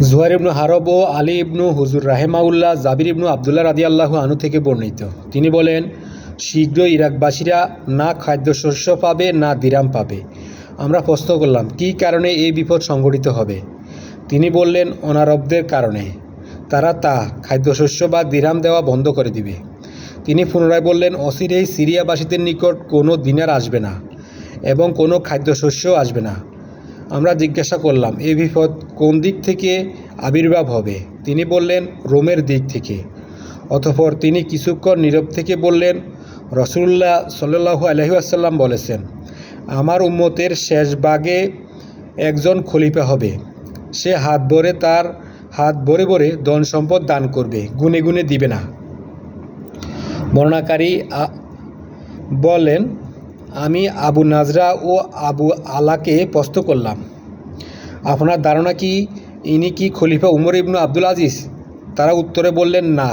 জুহার ইবনু হারব ও আলী ইবনু হুজুর রাহেমাউল্লাহ জাবির ইবনু আবদুল্লাহ রাদি আল্লাহ আনু থেকে বর্ণিত। তিনি বলেন শীঘ্র ইরাকবাসীরা না খাদ্যশস্য পাবে, না দিরাম পাবে। আমরা প্রশ্ন করলাম, কী কারণে এই বিপদ সংঘটিত হবে? তিনি বললেন, অনারবদের কারণে। তারা তা খাদ্যশস্য বা দিরাম দেওয়া বন্ধ করে দিবে। তিনি পুনরায় বললেন, অচিরেই সিরিয়াবাসীদের নিকট কোনো দিনার আসবে না এবং কোনো খাদ্যশস্যও আসবে না। আমরা জিজ্ঞাসা করলাম এই বিপদ কোন দিক থেকে আবির্ভাব হবে? তিনি বললেন, রোমের দিক থেকে। অতঃপর তিনি কিছুক্ষণ নীরব থেকে বললেন রসুল্লাহ সাল্লাহু আলহিউসাল্লাম বলেছেন, আমার উম্মতের শেষ ভাগে একজন খলিফা হবে। সে হাত ভরে তার হাত ভরে ভরে ধন সম্পদ দান করবে, গুনে গুনে দিবে না। বর্ণাকারী বলেন আমি আবু নাজরা ও আবু আলাকে প্রস্ত করলাম, আপনার ধারণা কি? ইনি কি খলিফা উমর ইবনু আব্দুল আজিজ? তারা উত্তরে বললেন, না।